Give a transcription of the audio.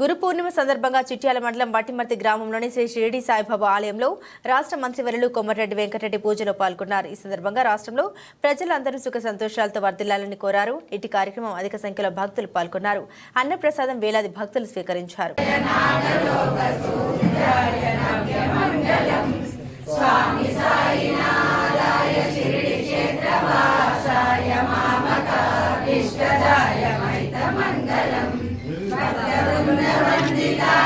గురు పూర్ణిమ సందర్భంగా చిట్యాల మండలం వట్టిమర్తి గ్రామంలోని శ్రీ షిరిడి సాయిబాబా ఆలయంలో రాష్ట్ర మంత్రివర్యులు కొమ్మరెడ్డి వెంకటరెడ్డి పూజలో పాల్గొన్నారు. ఈ సందర్భంగా రాష్ట్రంలో ప్రజలందరూ సుఖ సంతోషాలతో వర్ధిల్లాలని కోరారు. ఇటు కార్యక్రమం అధిక సంఖ్యలో భక్తులు పాల్గొన్నారు. అన్నప్రసాదం వేలాది భక్తులు స్వీకరించారు. vida.